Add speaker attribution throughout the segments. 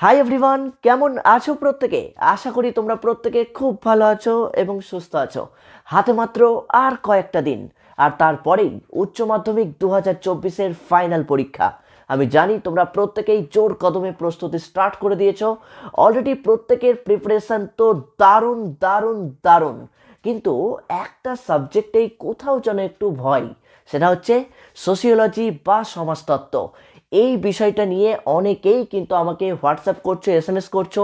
Speaker 1: Hi everyone কেমন আছো প্রত্যেকে? আশা করি তোমরা প্রত্যেকে খুব ভালো আছো এবং সুস্থ আছো। হাতে মাত্র আর কয়েকটা দিন, আর তারপরেই উচ্চ মাধ্যমিক দু হাজার চব্বিশের ফাইনাল পরীক্ষা। আমি জানি তোমরা প্রত্যেকেই জোর কদমে প্রস্তুতি স্টার্ট করে দিয়েছ। অলরেডি প্রত্যেকের প্রিপারেশন তো দারুণ দারুণ দারুণ। কিন্তু একটা সাবজেক্টেই কোথাও যেন একটু ভয়, সেটা হচ্ছে সোসিওলজি বা সমাজতত্ত্ব। এই বিষয়টা নিয়ে অনেকেই কিন্তু আমাকে হোয়াটসঅ্যাপ করছ এস এম এস করছ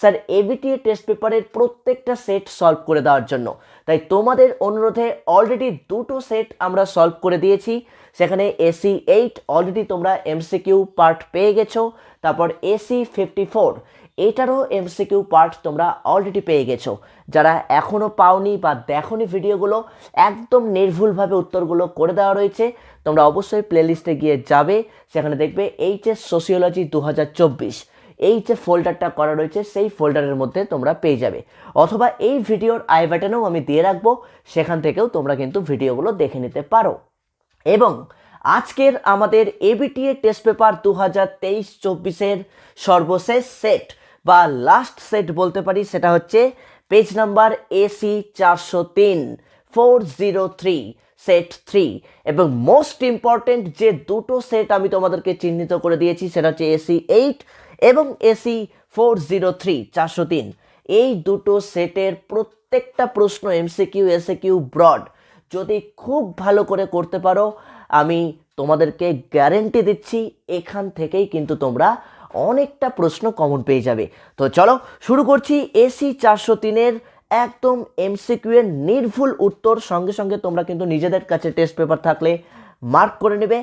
Speaker 1: স্যার এবিটিএ টেস্ট পেপারের প্রত্যেকটা সেট সলভ করে দেওয়ার জন্য। তাই তোমাদের অনুরোধে অলরেডি দুটো সেট আমরা সলভ করে দিয়েছি। সেখানে এসি এইট অলরেডি তোমরা এমসিকিউ পার্ট পেয়ে গেছো। তারপর এসি ফিফটি ফোর এটারও এমসিকিউ পার্ট তোমরা অলরেডি পেয়ে গেছো। যারা এখনও পাওনি বা দেখোনি ভিডিওগুলো, একদম নির্ভুলভাবে উত্তরগুলো করে দেওয়া রয়েছে। তোমরা অবশ্যই প্লেলিস্টে গিয়ে যাবে, সেখানে দেখবে এইচএস সোসিওলজি দু হাজার চব্বিশ। এই যে ফোল্ডারটা করা রয়েছে, সেই ফোল্ডারের মধ্যে তোমরা পেয়ে যাবে। অথবা এই ভিডিওর আই বাটনেও আমি দিয়ে রাখব, সেখান থেকেও তোমরা কিন্তু ভিডিওগুলো দেখে নিতে পারো। এবং আজকের আমাদের এবিটিএ টেস্ট পেপার দু হাজার তেইশ চব্বিশের সর্বশেষ সেট বা লাস্ট সেট বলতে পারি সেটা হচ্ছে পেজ নাম্বার এসি চারশো তিন four zero three set three এবং মোস্ট ইম্পর্টেন্ট যে দুটো সেট আমি তোমাদেরকে চিহ্নিত করে দিয়েছি সেটা হচ্ছে এসি এইট এবং এসি ফোর জিরো থ্রি চারশো তিন। এই দুটো সেটের প্রত্যেকটা প্রশ্ন এমসিকিউ এসএকিউ ব্রড যদি খুব ভালো করে করতে পারো, আমি তোমাদেরকে গ্যারেন্টি দিচ্ছি এখান থেকেই কিন্তু তোমরা অনেকটা প্রশ্ন কমন পেয়ে যাবে। তো চলো, শুরু করছি এসি চারশো তিনের একদম এমসিকিউ এর নির্ভুল উত্তর। সঙ্গে সঙ্গে তোমরা কিন্তু নিজেদের কাছে টেস্ট পেপার থাকলে মার্ক করে নেবে,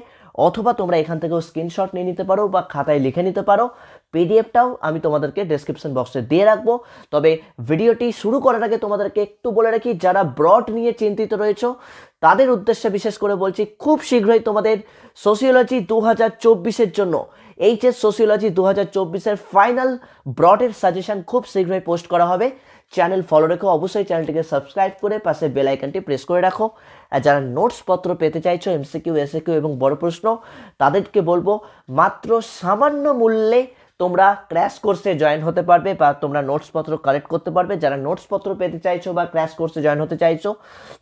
Speaker 1: অথবা তোমরা এখান থেকেও স্ক্রিনশট নিয়ে নিতে পারো বা খাতায় লিখে নিতে পারো। পিডিএফটাও আমি তোমাদেরকে ডেসক্রিপশন বক্সে দিয়ে রাখব। তবে ভিডিওটি শুরু করার আগে তোমাদেরকে একটু বলে রাখি, যারা ব্রড নিয়ে চিন্তিত রয়েছো, তাদের উদ্দেশ্যে বিশেষ করে বলছি, খুব শীঘ্রই তোমাদের সোসিওলজি দু হাজার চব্বিশের জন্য এইচএস সোসিওলজি দু হাজার চব্বিশের ফাইনাল ব্রডের সাজেশন খুব শীঘ্রই পোস্ট করা হবে। চ্যানেল ফলো রেখো, অবশ্যই চ্যানেলটিকে সাবস্ক্রাইব করে পাশে বেল আইকনটি প্রেস করে রাখো। আর যারা নোটস পত্র পেতে চাইছো এমসিকিউ এসএকিউ এবং বড় প্রশ্ন, তাদেরকে বলব, মাত্র সামান্য মূল্যে তোমরা ক্র্যাশ কোর্সে জয়েন হতে পারবে বা তোমরা নোটস পত্র কালেক্ট করতে পারবে। যারা নোটস পত্র পেতে চাইছো বা ক্র্যাশ কোর্সে জয়েন হতে চাইছো,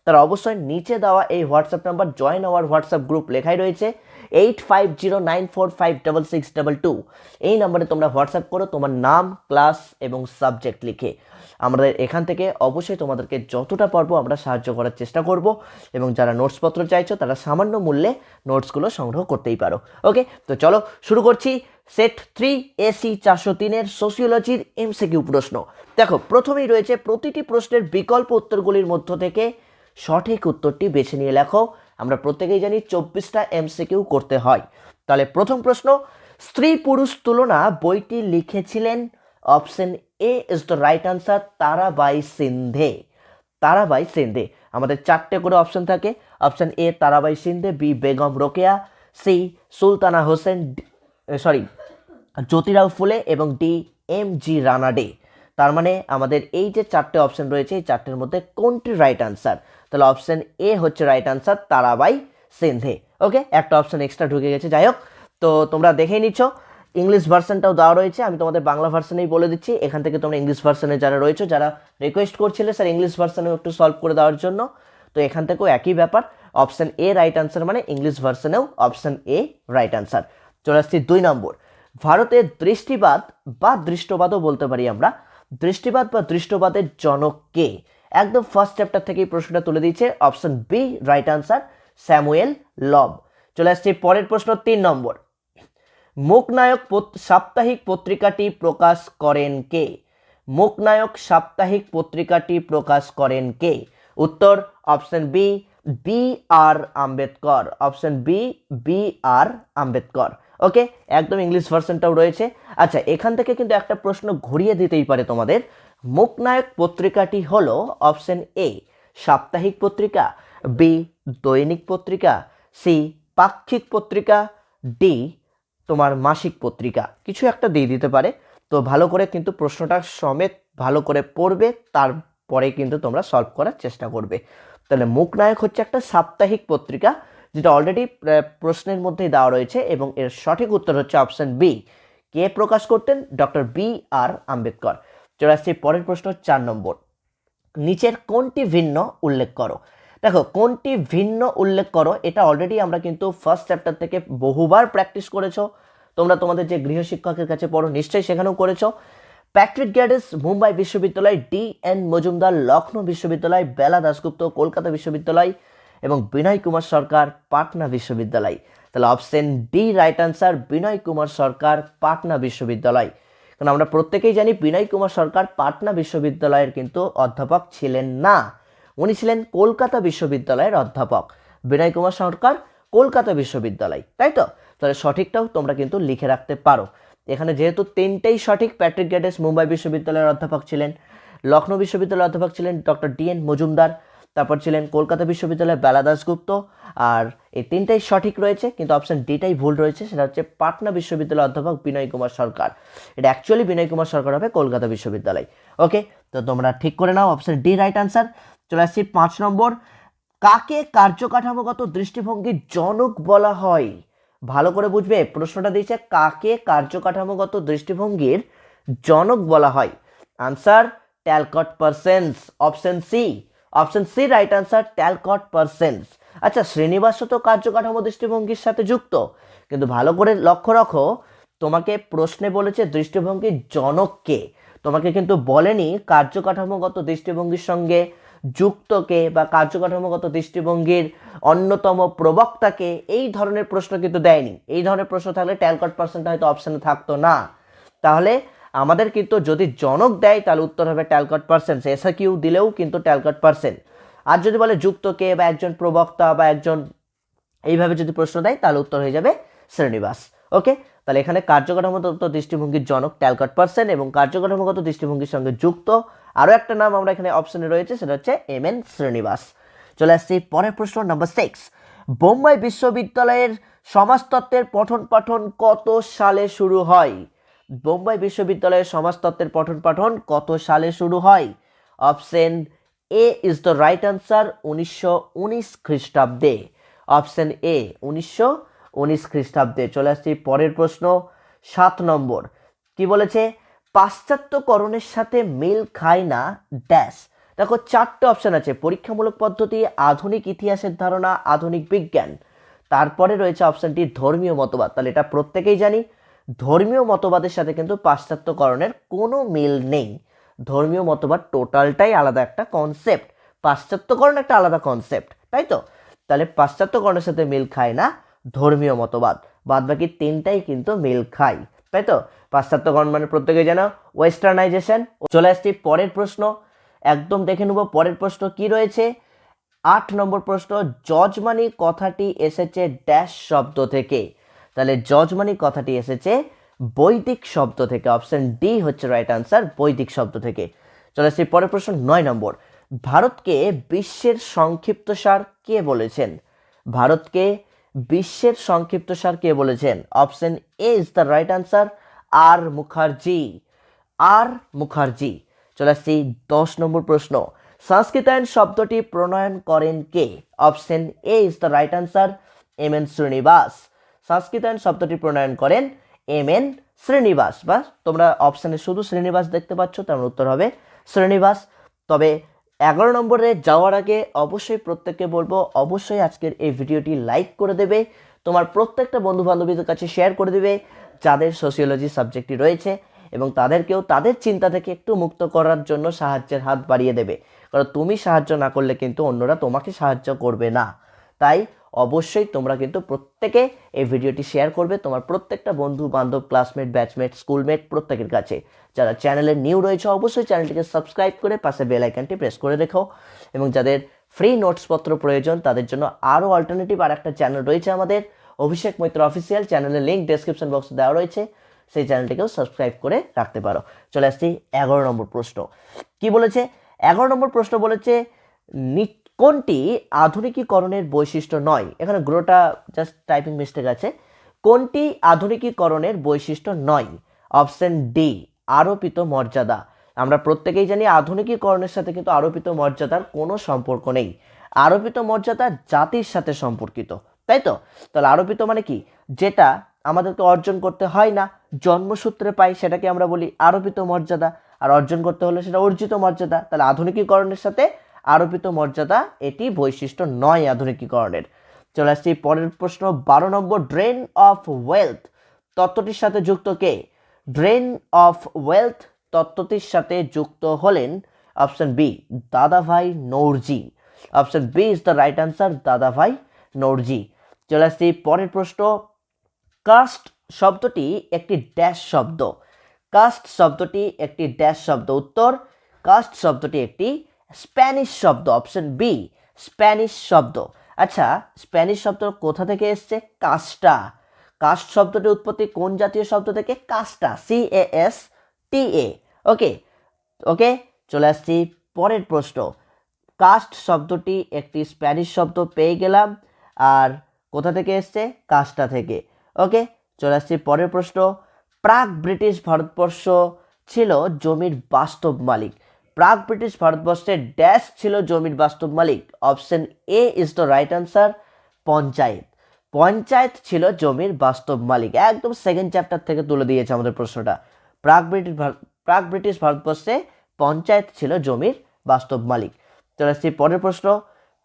Speaker 1: তারা অবশ্যই নিচে দেওয়া এই WhatsApp number join our WhatsApp group লেখাই রয়েছে। Eight five zero nine four five double six double two এই নাম্বারে তোমরা হোয়াটসঅ্যাপ করো, তোমার নাম ক্লাস এবং সাবজেক্ট লিখে। আমাদের এখান থেকে অবশ্যই তোমাদেরকে যতটা পারব আমরা সাহায্য করার চেষ্টা করব এবং যারা নোটসপত্র চাইছো, তারা সামান্য মূল্যে নোটসগুলো সংগ্রহ করতেই পারো। ওকে তো চলো শুরু করছি। সেট থ্রি এসি চারশো তিনের সোসিওলজির এমসিকিউ প্রশ্ন। দেখো, প্রথমেই রয়েছে প্রতিটি প্রশ্নের বিকল্প উত্তরগুলির মধ্য থেকে সঠিক উত্তরটি বেছে নিয়ে লেখো। আমরা প্রত্যেকেই জানি চব্বিশটা এমসিকিউ করতে হয়। তাহলে প্রথম প্রশ্ন, স্ত্রী পুরুষ তুলনা বইটি লিখেছিলেন option A is the right answer Tarabai Shinde. Tarabai Shinde. আমাদের চারটে করে অপশন থাকে। Option A Tarabai Shinde, B, Begum Rokeya, C, Sultana Hossain sorry, Jyotirao Phule এবং ডি, এম জি রানাডে। তার মানে আমাদের এই যে চারটে অপশন রয়েছে, এই চারটের মধ্যে কোনটি রাইট আনসার? তাহলে অপশন এ হচ্ছে রাইট আনসার তারাবাই সিন্ধে। ওকে একটা অপশন এক্সট্রা ঢুকে গেছে, যাই হোক। তো তোমরা দেখেই নিচ্ছ ইংলিশ ভার্সনটাও দেওয়া রয়েছে। আমি তোমাদের বাংলা ভার্সনেই বলে দিচ্ছি। এখান থেকে তোমরা ইংলিশ ভার্সনে যারা রয়েছে, যারা রিকোয়েস্ট করছিলে স্যার ইংলিশ ভার্সনেও একটু সলভ করে দেওয়ার জন্য, তো এখান থেকেও একই ব্যাপার। অপশন এ রাইট আনসার মানে ইংলিশ ভার্সনেও অপশন এ রাইট আনসার চলে আসছি দুই নম্বর। ভারতের দৃষ্টিবাদ বা দৃষ্টবাদও বলতে পারি আমরা। দৃষ্টিবাদ বা দৃষ্টবাদের জনক কে? একদম ফার্স্ট চ্যাপ্টার থেকেই প্রশ্নটা তুলে দিয়েছে। Option B right answer Samuel Lob চলে আসছি পরের প্রশ্ন তিন নম্বর। মুখনায়ক সাপ্তাহিক পত্রিকাটি প্রকাশ করেন কে? মুখনায়ক সাপ্তাহিক পত্রিকাটি প্রকাশ করেন কে? উত্তর option B B R Ambedkar. Option B B R Ambedkar. Okay একদম ইংলিশ ভার্সনটাও রয়েছে। আচ্ছা এখান থেকে কিন্তু একটা প্রশ্ন ঘুরিয়ে দিতেই পারে তোমাদের। মুখনায়ক পত্রিকাটি হলো অপশন এ, সাপ্তাহিক পত্রিকা, বি, দৈনিক পত্রিকা, সি, পাক্ষিক পত্রিকা, ডি, তোমার মাসিক পত্রিকা। কিছু একটা দিয়ে দিতে পারে। তো ভালো করে কিন্তু প্রশ্নটা সমেত ভালো করে পড়বে, তারপরে কিন্তু তোমরা সলভ করার চেষ্টা করবে। তাহলে মুখনায়ক হচ্ছে একটা সাপ্তাহিক পত্রিকা, যেটা অলরেডি প্রশ্নের মধ্যেই দেওয়া রয়েছে এবং এর সঠিক উত্তর হচ্ছে অপশন বি। কে প্রকাশ করতেন? Doctor B R Ambedkar. চলে আসছি পরের প্রশ্ন চার নম্বর। নিচের কোনটি ভিন্ন উল্লেখ করো? দেখো, কোনটি ভিন্ন উল্লেখ করো, এটা অলরেডি আমরা কিন্তু ফার্স্ট চ্যাপ্টার থেকে বহুবার প্র্যাকটিস করেছ। তোমরা তোমাদের যে গৃহশিক্ষকের কাছে পড়ো, নিশ্চয়ই সেখানেও করেছ। প্যাট্রিক গ্যাডিস, মুম্বাই বিশ্ববিদ্যালয়, ডি এন মজুমদার লখনৌ বিশ্ববিদ্যালয়, বেলা দাসগুপ্ত কলকাতা বিশ্ববিদ্যালয় এবং বিনয় কুমার সরকার, পাটনা বিশ্ববিদ্যালয়। তাহলে option D right answer Binoy Kumar Sarkar, Patna বিশ্ববিদ্যালয়। কারণ আমরা প্রত্যেকেই জানি বিনয় কুমার সরকার পাটনা বিশ্ববিদ্যালয়ের কিন্তু অধ্যাপক ছিলেন না। উনি ছিলেন কলকাতা বিশ্ববিদ্যালয়ের অধ্যাপক। বিনয় কুমার সরকার কলকাতা বিশ্ববিদ্যালয়, তাই তো? তাহলে সঠিকটাও তোমরা কিন্তু লিখে রাখতে পারো। এখানে যেহেতু তিনটেই সঠিক, প্যাট্রিক গ্যাডেস মুম্বাই বিশ্ববিদ্যালয়ের অধ্যাপক ছিলেন লখনৌ বিশ্ববিদ্যালয়ের অধ্যাপক ছিলেন ডক্টর ডি এন মজুমদার। তারপর ছিলেন কলকাতা বিশ্ববিদ্যালয়ের বেলা দাসগুপ্ত আর এই তিনটাই সঠিক রয়েছে, কিন্তু অপশান ডিটাই ভুল রয়েছে, সেটা হচ্ছে পাটনা বিশ্ববিদ্যালয়ের অধ্যাপক বিনয় কুমার সরকার। এটা অ্যাকচুয়ালি বিনয় কুমার সরকার হবে কলকাতা বিশ্ববিদ্যালয়। ওকে তো তোমরা ঠিক করে নাও অপশান ডি রাইট আনসার চলে আসছি পাঁচ নম্বর। কাকে কার্যকাঠামোগত দৃষ্টিভঙ্গির জনক বলা হয়? ভালো করে বুঝবে, প্রশ্নটা দিয়েছে কাকে কার্যকাঠামোগত দৃষ্টিভঙ্গির জনক বলা হয়? Answer Talcott Parsons option C option C right answer Talcott Parsons আচ্ছা শ্রীনিবাসও তো কার্যকাঠামো দৃষ্টিভঙ্গির সাথে যুক্ত। কিন্তু ভালো করে লক্ষ্য রাখো, তোমাকে প্রশ্নে বলেছে দৃষ্টিভঙ্গির জনককে তোমাকে কিন্তু বলেনি কার্যকাঠামোগত দৃষ্টিভঙ্গির সঙ্গে যুক্তকে বা কার্যকাঠামোগত দৃষ্টিভঙ্গির অন্যতম প্রবক্তাকে এই ধরনের প্রশ্ন কিন্তু দেয়নি। এই ধরনের প্রশ্ন থাকলে ট্যালকট পার্সেন্টটা হয়তো অপশানে থাকতো না। তাহলে আমাদের কিন্তু যদি জনক দেয়, তাহলে উত্তর হবে ট্যালকট পার্সেন্ট এসা কিউ দিলেও কিন্তু ট্যালকট পার্সেন্ট আর যদি বলে যুক্তকে বা একজন প্রবক্তা বা একজন এইভাবে যদি প্রশ্ন দেয়, তাহলে উত্তর হয়ে যাবে শ্রীনিবাস ওকে? তাহলে এখানে কার্যকাঠামোগত দৃষ্টিভঙ্গির জনক ট্যালকট পার্সেন এবং কার্যকাঠামোগত দৃষ্টিভঙ্গির সঙ্গে যুক্ত আরও একটা নাম আমরা এখানে অপশনে রয়েছে, সেটা হচ্ছে এম এন শ্রীনিবাস চলে আসছি পরের প্রশ্ন নাম্বার সিক্স বোম্বাই বিশ্ববিদ্যালয়ের সমাজতত্ত্বের পঠন পাঠন কত সালে শুরু হয়? বোম্বাই বিশ্ববিদ্যালয়ের সমাজতত্ত্বের পঠন পাঠন কত সালে শুরু হয়? Option A is the right answer উনিশশো উনিশ খ্রিস্টাব্দে। অপশন এ উনিশশো উনিশ খ্রিস্টাব্দে। চলে আসছি পরের প্রশ্ন, সাত নম্বর। কি বলেছে? পাশ্চাত্যকরণের সাথে মিল খায় না ড্যাশ। দেখো, চারটে অপশন আছে, পরীক্ষামূলক পদ্ধতি, আধুনিক ইতিহাসের ধারণা, আধুনিক বিজ্ঞান। তারপরে রয়েছে অপশনটি ধর্মীয় মতবাদ। তাহলে এটা প্রত্যেকেই জানি। ধর্মীয় মতবাদের সাথে কিন্তু পাশ্চাত্যকরণের কোনো মিল নেই। ধর্মীয় মতবাদ টোটালটাই আলাদা একটা কনসেপ্ট পাশ্চাত্যকরণ একটা আলাদা কনসেপ্ট তাই তো? তাহলে পাশ্চাত্যকরণের সাথে মিল খায় না ধর্মীয় মতবাদ। বাদ বাকি তিনটাই কিন্তু মিল খায়, তাই তো? পাশ্চাত্যকরণ মানে প্রত্যেকে যেন ওয়েস্টার্নাইজেশন চলে আসছি পরের প্রশ্ন। একদম দেখে নেব পরের প্রশ্ন কি রয়েছে। আট নম্বর প্রশ্ন, জজমানি কথাটি এসেছে ড্যাশ শব্দ থেকে। তাহলে জজমানি কথাটি এসেছে বৈদিক শব্দ থেকে। অপশন ডি হচ্ছে রাইট আনসার বৈদিক শব্দ থেকে। চলে আসছি পরের প্রশ্ন নয় নম্বর। ভারতকে বিশ্বের সংক্ষিপ্তসার কে বলেছেন? ভারতকে বিশ্বের সংক্ষিপ্তসার কে বলেছেন? Option A is the right answer R Mukherjee. R Mukherjee. চলে আসছি দশ নম্বর প্রশ্ন। সংস্কৃতায়ন শব্দটি প্রণয়ন করেন কে? Option A is the right answer M N Srinivas সংস্কৃতায়ন শব্দটি প্রণয়ন করেন এম এন শ্রীনিবাস। বা তোমরা অপশানে শুধু শ্রীনিবাস দেখতে পাচ্ছ, তার উত্তর হবে শ্রীনিবাস। তবে এগারো নম্বরে যাওয়ার আগে অবশ্যই প্রত্যেককে বলব, অবশ্যই আজকের এই ভিডিওটি লাইক করে দেবে, তোমার প্রত্যেকটা বন্ধু বান্ধবীদের কাছে শেয়ার করে দেবে, যাদের সোশিওলজি সাবজেক্টটি রয়েছে, এবং তাদেরকেও তাদের চিন্তা থেকে একটু মুক্ত করার জন্য সাহায্যের হাত বাড়িয়ে দেবে। কারণ তুমি সাহায্য না করলে কিন্তু অন্যরা তোমাকে সাহায্য করবে না। তাই অবশ্যই তোমরা কিন্তু প্রত্যেকে এই ভিডিওটি শেয়ার করবে তোমার প্রত্যেকটা বন্ধু, বান্ধব ক্লাসমেট ব্যাচমেট স্কুলমেট প্রত্যেকের কাছে। যারা চ্যানেলে নিউ রয়েছে, অবশ্যই চ্যানেলটিকে সাবস্ক্রাইব করে পাশে বেল আইকনটি প্রেস করে রেখো এবং যাদের ফ্রি নোটসপত্র প্রয়োজন, তাদের জন্য আরও অল্টারনেটিভ আর একটা চ্যানেল রয়েছে আমাদের, অভিষেক মৈত্র অফিসিয়াল চ্যানেলের লিঙ্ক ডেসক্রিপশন বক্সে দেওয়া রয়েছে। সেই চ্যানেলটিকেও সাবস্ক্রাইব করে রাখতে পারো। চলে আসছি এগারো নম্বর প্রশ্ন। কি বলেছে? এগারো নম্বর প্রশ্ন বলেছে নি- কোনটি আধুনিকীকরণের বৈশিষ্ট্য নয়? এখানে গ্রোটা জাস্ট টাইপিং মিস্টেক আছে। কোনটি আধুনিকীকরণের বৈশিষ্ট্য নয়? অপশন ডি আরোপিত মর্যাদা। আমরা প্রত্যেকেই জানি আধুনিকীকরণের সাথে কিন্তু আরোপিত মর্যাদার কোনো সম্পর্ক নেই। আরোপিত মর্যাদা জাতির সাথে সম্পর্কিত, তাই তো? তাহলে আরোপিত মানে কি? যেটা আমাদেরকে অর্জন করতে হয় না, জন্মসূত্রে পাই সেটাকে আমরা বলি আরোপিত মর্যাদা, আর অর্জন করতে হলে সেটা অর্জিত মর্যাদা। তাহলে আধুনিকীকরণের সাথে আরোপিত মর্যাদা, এটি বৈশিষ্ট্য নয় আধুনিকীকরণের। চলে আসছি পরের প্রশ্ন, বারো নম্বর, ড্রেন অফ ওয়েলথ তত্ত্বটির সাথে যুক্ত কে? ড্রেন অফ ওয়েলথ তত্ত্বটির সাথে যুক্ত হলেন option B, Dadabhai Naoroji. Option B is the right answer Dadabhai Naoroji. চলে আসছি পরের প্রশ্ন, কাস্ট শব্দটি একটি ড্যাশ শব্দ। কাস্ট শব্দটি একটি ড্যাশ শব্দ, উত্তর, কাস্ট শব্দটি একটি স্প্যানিশ শব্দ, অপশন বি, স্প্যানিশ শব্দ। আচ্ছা স্প্যানিশ শব্দ কোথা থেকে এসছে? কাস্টা। কাস্ট শব্দটির উৎপত্তি কোন জাতীয় শব্দ থেকে? কাস্টা সি এ এস টি এ ওকে ওকে, চলে আসছি পরের প্রশ্ন। কাস্ট শব্দটি একটি স্প্যানিশ শব্দ, পেয়ে গেলাম। আর কোথা থেকে এসছে? কাস্টা থেকে। ওকে, চলে আসছি পরের প্রশ্ন। প্রাক ব্রিটিশ ভারতবর্ষ ছিল জমির বাস্তব মালিক। প্রাক ব্রিটিশ ভারতবর্ষের ড্যাশ ছিল জমির বাস্তব মালিক। Option A is the right answer panchayat. Panchayat ছিল জমির বাস্তব মালিক। একদম সেকেন্ড চ্যাপ্টার থেকে তুলে দিয়েছে আমাদের প্রশ্নটা। প্রাক ব্রিটিশ প্রাক ব্রিটিশ ভারতবর্ষে পঞ্চায়েত ছিল জমির বাস্তব মালিক। চলে আসছি পরের প্রশ্ন।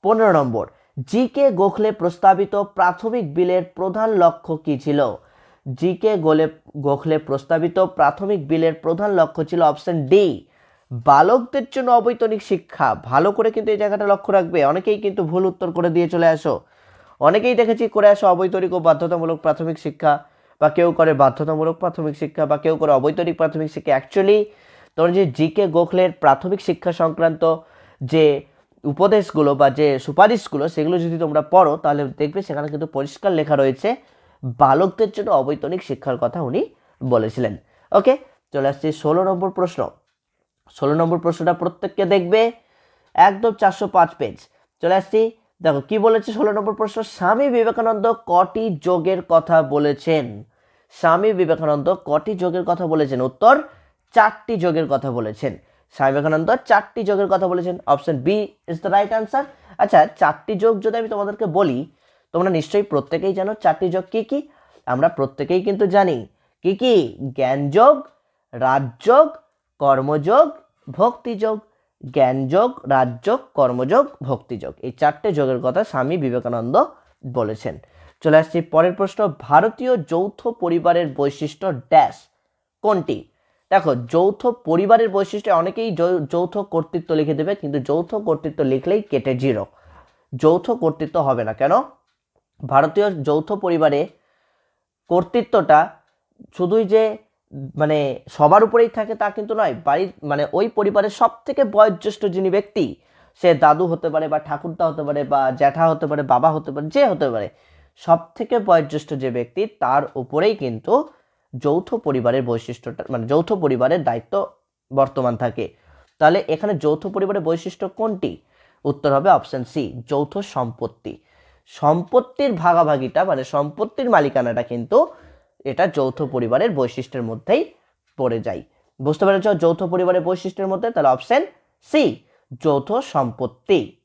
Speaker 1: পনেরো নম্বর জি কে গোখলে প্রস্তাবিত প্রাথমিক বিলের প্রধান লক্ষ্য কী ছিল? জি কে গোলে, গোখলে প্রস্তাবিত প্রাথমিক বিলের প্রধান লক্ষ্য ছিল অপশন ডি বালকদের জন্য অবৈতনিক শিক্ষা। ভালো করে কিন্তু এই জায়গাটা লক্ষ্য রাখবে। অনেকেই কিন্তু ভুল উত্তর করে দিয়ে চলে আসো। অনেকেই দেখেছি করে আসো অবৈতনিক ও বাধ্যতামূলক প্রাথমিক শিক্ষা, বা কেউ করে বাধ্যতামূলক প্রাথমিক শিক্ষা, বা কেউ করে অবৈতনিক প্রাথমিক শিক্ষা। অ্যাকচুয়ালি তোমরা যে জি কে গোখলের প্রাথমিক শিক্ষা সংক্রান্ত যে উপদেশগুলো বা যে সুপারিশগুলো, সেগুলো যদি তোমরা পড়ো, তাহলে দেখবে সেখানে কিন্তু পরিষ্কার লেখা রয়েছে, বালকদের জন্য অবৈতনিক শিক্ষার কথা উনি বলেছিলেন। ওকে চলে আসছি ষোলো নম্বর প্রশ্ন। ষোলো নম্বর প্রশ্নটা প্রত্যেককে দেখবে। একদম চারশো পাঁচ পেজ চলে আসছি। দেখো, কি বলেছে ষোলো নম্বর প্রশ্ন? স্বামী বিবেকানন্দ কটি যোগের কথা বলেছেন? স্বামী বিবেকানন্দ কটি যোগের কথা বলেছেন? উত্তর, চারটি যোগের কথা বলেছেন। স্বামী বিবেকানন্দ চারটি যোগের কথা বলেছেন। Option B is the right answer আচ্ছা চারটি যোগ যদি আমি তোমাদেরকে বলি, তোমরা নিশ্চয়ই প্রত্যেকেই জানো চারটি যোগ কি কি? আমরা প্রত্যেকেই কিন্তু জানি। কি কি? জ্ঞানযোগ, রাজযোগ, কর্মযোগ ভক্তিযোগ, জ্ঞানযোগ, রাজযোগ, কর্মযোগ, ভক্তিযোগ। এই চারটে যোগের কথা স্বামী বিবেকানন্দ বলেছেন। চলে আসছি পরের প্রশ্ন। ভারতীয় যৌথ পরিবারের বৈশিষ্ট্য ড্যাশ কোনটি? দেখো, যৌথ পরিবারের বৈশিষ্ট্য অনেকেই যৌথ কর্তৃত্ব লিখে দেবে, কিন্তু যৌথ কর্তৃত্ব লিখলেই কেটে জিরো। যৌথ কর্তৃত্ব হবে না। কেন? ভারতীয় যৌথ পরিবারে কর্তৃত্বটা শুধুই যে মানে সবার উপরেই থাকে তা কিন্তু নয়, বাড়ির মানে ওই পরিবারের সব থেকে বয়োজ্যেষ্ঠ যিনি ব্যক্তি, সে দাদু হতে পারে বা ঠাকুরদা হতে পারে বা জ্যাঠা হতে পারে, বাবা হতে পারে, যে হতে পারে সব থেকে বয়োজ্যেষ্ঠ যে ব্যক্তি, তার উপরেই কিন্তু যৌথ পরিবারের বৈশিষ্ট্যটা মানে যৌথ পরিবারের দায়িত্ব বর্তমান থাকে। তাহলে এখানে যৌথ পরিবারের বৈশিষ্ট্য কোনটি? উত্তর হবে অপশন সি যৌথ সম্পত্তি। সম্পত্তির ভাগাভাগিটা মানে সম্পত্তির মালিকানাটা কিন্তু এটা যৌথ পরিবারের বৈশিষ্ট্যের মধ্যেই পড়ে যায়। বুঝতে পেরেছ? যৌথ পরিবারের বৈশিষ্ট্যের মধ্যে, তাহলে অপশন সি যৌথ সম্পত্তি।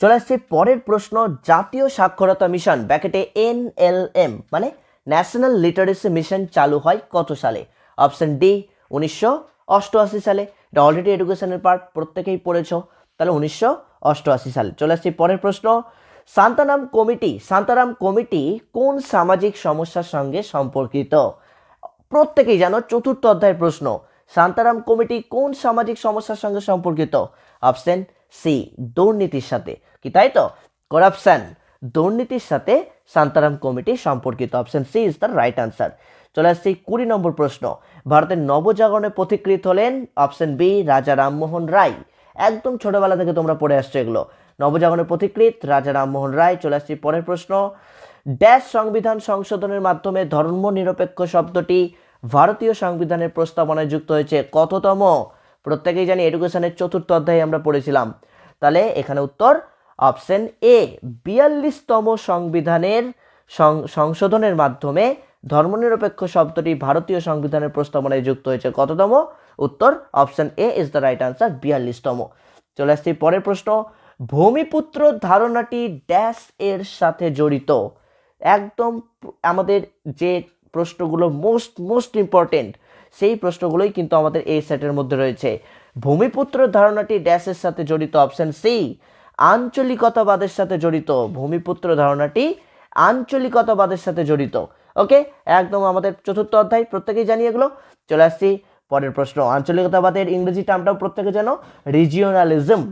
Speaker 1: চলে আসছে পরের প্রশ্ন, জাতীয় সাক্ষরতা মিশন ব্যাকেটে এন এল এম মানে ন্যাশনাল লিটারেসি মিশন চালু হয় কত সালে? অপশন ডি উনিশশো অষ্টআশি সালে। এটা অলরেডি এডুকেশনের পার্ট প্রত্যেকেই পড়েছ। তাহলে উনিশশো অষ্টআশি সালে। চলে আসছি পরের প্রশ্ন সান্তানাম কমিটি সান্তারাম কমিটি কোন সামাজিক সমস্যার সঙ্গে সম্পর্কিত? প্রত্যেকেই জানো চতুর্থ অধ্যায়ের প্রশ্ন, শান্তারাম কমিটি কোন সামাজিক সমস্যার সঙ্গে সম্পর্কিত? অপশন সি দুর্নীতির সাথে। কি তাই তো? করাপশন, দুর্নীতির সাথে শান্তারাম কমিটি সম্পর্কিত। Option C is the right answer চলে আসছি কুড়ি নম্বর প্রশ্ন, ভারতের নবজাগরণে পথিকৃত হলেন অপশন বি রাজা রামমোহন রায়। একদম ছোটবেলা থেকে তোমরা পড়ে আসছো এগুলো। নবজাগরণের পথিকৃত রাজা রামমোহন রায় চলে আসছি পরের প্রশ্ন। ড্যাশ সংবিধান সংশোধনের মাধ্যমে ধর্মনিরপেক্ষ শব্দটি ভারতীয় সংবিধানের প্রস্তাবনায় যুক্ত হয়েছে। কততম? প্রত্যেকেই জানি এডুকেশনের চতুর্থ অধ্যায়ে আমরা পড়েছিলাম। তাহলে এখানে উত্তর, অপশন এ, বিয়াল্লিশতম সংবিধানের সংশোধনের মাধ্যমে ধর্মনিরপেক্ষ শব্দটি ভারতীয় সংবিধানের প্রস্তাবনায় যুক্ত হয়েছে। কততম? উত্তর, option A is the right answer বিয়াল্লিশতম। চলে আসছি পরের প্রশ্ন। ভূমিপুত্র ধারণাটি ড্যাশ এর সাথে জড়িত। একদম আমাদের যে প্রশ্নগুলো মোস্ট মোস্ট ইম্পর্টেন্ট, সেই প্রশ্নগুলোই কিন্তু আমাদের এই সেটের মধ্যে রয়েছে। ভূমিপুত্র ধারণাটি ড্যাশের সাথে জড়িত, অপশন সি, আঞ্চলিকতাবাদের সাথে জড়িত। ভূমিপুত্র ধারণাটি আঞ্চলিকতাবাদের সাথে জড়িত। ওকে? একদম আমাদের চতুর্থ অধ্যায়, প্রত্যেকেই জানি এগুলো। চলে আসছি পরের প্রশ্ন। আঞ্চলিকতাবাদের ইংরেজি টার্মটাও প্রত্যেকে জানো। রিজিওনালিজম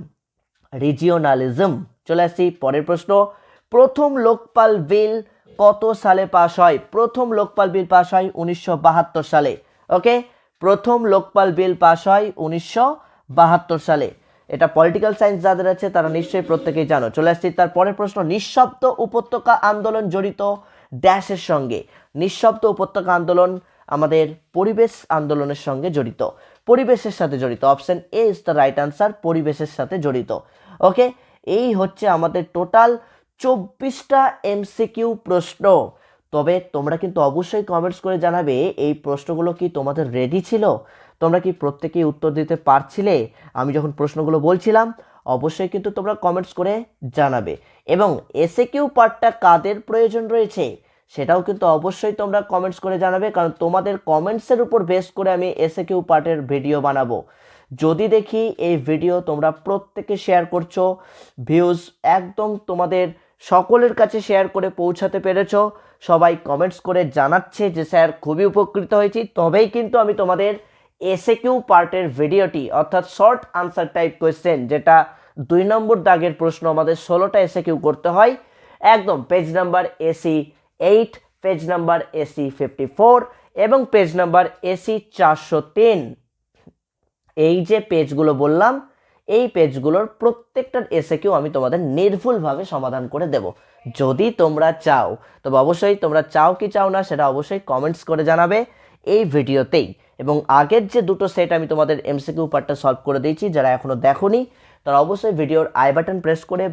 Speaker 1: রিজিওনালিজম চলে আসছি পরের প্রশ্ন। প্রথম লোকপাল বিল কত সালে পাশ হয়? প্রথম লোকপাল বিল পাশ হয় উনিশশো বাহাত্তর সালে। ওকে? প্রথম লোকপাল বিল পাশ হয় উনিশশো বাহাত্তর সালে। এটা পলিটিক্যাল সায়েন্স যাদের আছে, তারা নিশ্চয়ই প্রত্যেকেই জানো। চলে আসছি তার পরের প্রশ্ন। নিঃশব্দ উপত্যকা আন্দোলন জড়িত ড্যাশের সঙ্গে। নিঃশব্দ উপত্যকা আন্দোলন আমাদের পরিবেশ আন্দোলনের সঙ্গে জড়িত। পরিবেশের সাথে জড়িত। Option A is the right answer পরিবেশের সাথে জড়িত। ওকে? এই হচ্ছে আমাদের টোটাল চব্বিশটা এমসিকিউ প্রশ্ন। তবে তোমরা কিন্তু অবশ্যই কমেন্টস করে জানাবে, এই প্রশ্নগুলো কি তোমাদের রেডি ছিল? তোমরা কি প্রত্যেকেই উত্তর দিতে পারছিলে? আমি যখন প্রশ্নগুলো বলছিলাম, অবশ্যই কিন্তু তোমরা কমেন্টস করে জানাবে। এবং এসে কিউ পার্টটা কাদের প্রয়োজন রয়েছে, সেটাও কিন্তু অবশ্যই তোমরা কমেন্টস করে জানাবে, কারণ তোমাদের কমেন্টসের উপর বেস করে আমি এসে কিউ পার্টের ভিডিও বানাবো। যদি দেখি এই ভিডিও তোমরা প্রত্যেকে শেয়ার করছ ভিউজ একদম তোমাদের সকলের কাছে শেয়ার করে পৌঁছাতে পেরেছ। সবাই কমেন্টস করে জানাচ্ছে যে, স্যার, খুবই উপকৃত হয়েছি। তবেই কিন্তু আমি তোমাদের এসে কিউ পার্টের ভিডিওটি অর্থাৎ শর্ট আনসার টাইপ কোয়েশ্চেন যেটা দুই নম্বর দাগের প্রশ্ন আমাদের ষোলোটা এসে কিউ করতে হয়, একদম page number AC eight page number AC fifty four এবং পেজ নাম্বার এসি চারশো তিন। এই যে পেজগুলো বললাম, এই পেজগুলোর প্রত্যেকটার এসে কেউ আমি তোমাদের নির্ভুলভাবে সমাধান করে দেব। যদি তোমরা চাও, তবে অবশ্যই তোমরা চাও কি চাও না, সেটা অবশ্যই কমেন্টস করে জানাবে এই ভিডিওতেই। এবং আগের যে দুটো সেট আমি তোমাদের এমসিকিউ পার্টটা সলভ করে দিয়েছি, যারা এখনও দেখোনি, তারা অবশ্যই ভিডিওর আই বাটন প্রেস করে